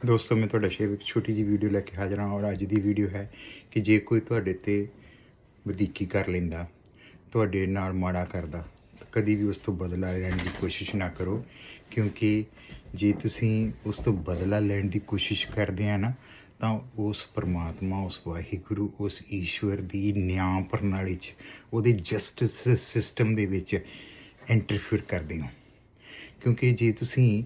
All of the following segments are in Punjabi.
ਦੋਸਤੋ, ਮੈਂ ਤੁਹਾਡਾ ਸ਼ੇਰ ਇੱਕ ਛੋਟੀ ਜਿਹੀ ਵੀਡੀਓ ਲੈ ਕੇ ਹਾਜ਼ਰ ਹਾਂ ਔਰ ਅੱਜ ਦੀ ਵੀਡੀਓ ਹੈ ਕਿ ਜੇ ਕੋਈ ਤੁਹਾਡੇ ਤੇ ਵਧੀਕੀ ਕਰ ਲੈਂਦਾ, ਤੁਹਾਡੇ ਨਾਲ ਮਾੜਾ ਕਰਦਾ, ਤਾਂ ਕਦੀ ਵੀ ਉਸ ਤੋਂ ਬਦਲਾ ਲੈਣ ਦੀ ਕੋਸ਼ਿਸ਼ ਨਾ ਕਰੋ। ਕਿਉਂਕਿ ਜੇ ਤੁਸੀਂ ਉਸ ਤੋਂ ਬਦਲਾ ਲੈਣ ਦੀ ਕੋਸ਼ਿਸ਼ ਕਰਦੇ ਆ ਨਾ, ਤਾਂ ਉਸ ਪਰਮਾਤਮਾ, ਉਸ ਵਾਹਿਗੁਰੂ, ਉਸ ਈਸ਼ਵਰ ਦੀ ਨਿਆਂ ਪ੍ਰਣਾਲੀ 'ਚ, ਉਹਦੇ ਜਸਟਿਸ ਸਿਸਟਮ ਦੇ ਵਿੱਚ ਇੰਟਰਫੇਅਰ ਕਰਦੇ ਹੋ। ਕਿਉਂਕਿ ਜੇ ਤੁਸੀਂ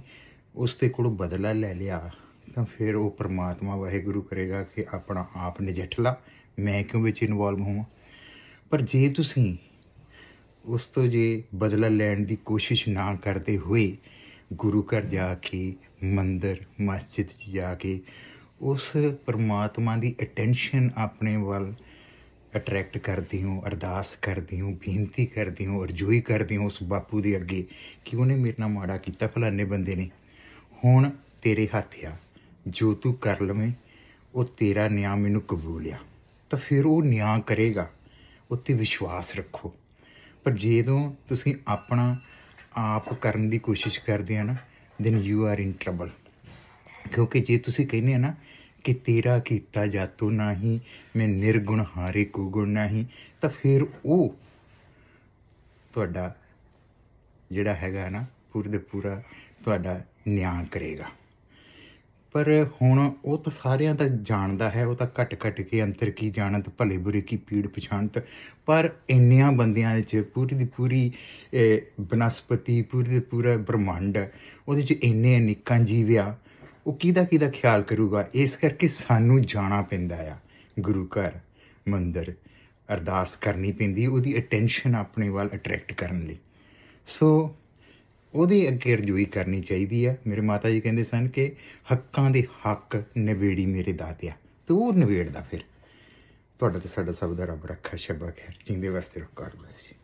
ਉਸ ਦੇ ਕੋਲੋਂ ਬਦਲਾ ਲੈ ਲਿਆ ਤਾਂ ਫਿਰ ਉਹ ਪ੍ਰਮਾਤਮਾ ਵਾਹਿਗੁਰੂ ਕਰੇਗਾ ਕਿ ਆਪਣਾ ਆਪ ਨਜਿੱਠ ਲਾ। ਮੈਂ ਕਿਉਂ ਵਿੱਚ ਇਨਵੋਲਵ ਹੋਵਾਂ? ਪਰ ਜੇ ਤੁਸੀਂ ਉਸ ਤੋਂ ਜੇ ਬਦਲਾ ਲੈਣ ਦੀ ਕੋਸ਼ਿਸ਼ ਨਾ ਕਰਦੇ ਹੋਏ ਗੁਰੂ ਘਰ ਜਾ ਕੇ, ਮੰਦਰ, ਮਸਜਿਦ 'ਚ ਜਾ ਕੇ ਉਸ ਪਰਮਾਤਮਾ ਦੀ ਅਟੈਂਸ਼ਨ ਆਪਣੇ ਵੱਲ ਅਟਰੈਕਟ ਕਰਦੇ ਹੋ, ਅਰਦਾਸ ਕਰਦੇ ਹੋ, ਬੇਨਤੀ ਕਰਦੇ ਹੋ ਅਰਜ਼ੋਈ ਕਰਦੇ ਹੋ ਉਸ ਬਾਪੂ ਦੇ ਅੱਗੇ, ਕਿ ਉਹਨੇ ਮੇਰੇ ਨਾਲ ਮਾੜਾ ਕੀਤਾ, ਫਲਾਣੇ ਬੰਦੇ ਨੇ। ਹੁਣ ਤੇਰੇ ਹੱਥ ਆ। ਜੋ ਤੂੰ ਕਰ ਲਵੇਂ, ਉਹ ਤੇਰਾ ਨਿਆਂ ਮੈਨੂੰ ਕਬੂਲ ਆ। ਤਾਂ ਫਿਰ ਉਹ ਨਿਆਂ ਕਰੇਗਾ, ਉੱਤੇ ਵਿਸ਼ਵਾਸ ਰੱਖੋ। ਪਰ ਜਦੋਂ ਤੁਸੀਂ ਆਪਣਾ ਆਪ ਕਰਨ ਦੀ ਕੋਸ਼ਿਸ਼ ਕਰਦੇ ਆ ਨਾ then you are in trouble ਕਿਉਂਕਿ ਜੇ ਤੁਸੀਂ ਕਹਿੰਦੇ ਆ ਨਾ ਕਿ ਤੇਰਾ ਕੀਤਾ ਜਾਤੋ ਨਹੀਂ, ਮੈਂ ਨਿਰਗੁਣ ਹਾਰੇ ਕੋ ਗੁਣ ਨਹੀਂ, ਤਾਂ ਫਿਰ ਉਹ ਤੁਹਾਡਾ ਜਿਹੜਾ ਹੈਗਾ ਨਾ, ਪੂਰੇ ਦੇ ਪੂਰਾ ਤੁਹਾਡਾ ਨਿਆਂ ਕਰੇਗਾ। ਪਰ ਹੁਣ ਉਹ ਤਾਂ ਸਾਰਿਆਂ ਦਾ ਜਾਣਦਾ ਹੈ, ਉਹ ਤਾਂ ਘਟ ਘਟ ਕੇ ਅੰਤਰ ਕੀ ਜਾਣਤ, ਭਲੇ ਬੁਰੇ ਕੀ ਪੀੜ ਪਛਾਣਤ। ਪਰ ਇੰਨਿਆਂ ਬੰਦਿਆਂ ਵਿੱਚ ਪੂਰੀ ਦੀ ਪੂਰੀ ਬਨਸਪਤੀ, ਪੂਰੀ ਦੀ ਪੂਰਾ ਬ੍ਰਹਮੰਡ, ਉਹਦੇ ਚ ਇੰਨੇ ਅਨੇਕਾਂ ਜੀਵ ਆ, ਉਹ ਕਿਹਦਾ ਕਿਹਦਾ ਖਿਆਲ ਕਰੂਗਾ? ਇਸ ਕਰਕੇ ਸਾਨੂੰ ਜਾਣਾ ਪੈਂਦਾ ਆ। ਗੁਰੂ ਘਰ, ਮੰਦਰ, ਅਰਦਾਸ ਕਰਨੀ ਪੈਂਦੀ, ਉਹਦੀ ਅਟੈਂਸ਼ਨ ਆਪਣੇ ਵੱਲ ਅਟਰੈਕਟ ਕਰਨ ਲਈ। ਸੋ ਉਹਦੇ ਅੱਗੇ ਰਜੋਈ ਕਰਨੀ ਚਾਹੀਦੀ ਆ। ਮੇਰੇ ਮਾਤਾ ਜੀ ਕਹਿੰਦੇ ਸਨ ਕਿ ਹੱਕਾਂ ਦੇ ਹੱਕ ਨਵੇੜੀ ਮੇਰੇ ਦਾਤਿਆ। ਤੇ ਉਹ ਨਵੇੜਦਾ ਫਿਰ। ਤੁਹਾਡਾ ਤੇ ਸਾਡਾ ਸਭ ਦਾ ਰੱਬ ਰੱਖਾ, ਸ਼ਬਾ ਖੈਰ। ਜਿੰਦੇ ਵਾਸਤੇ ਰੁਕਾਰ ਬਲੈਸ ਜੀ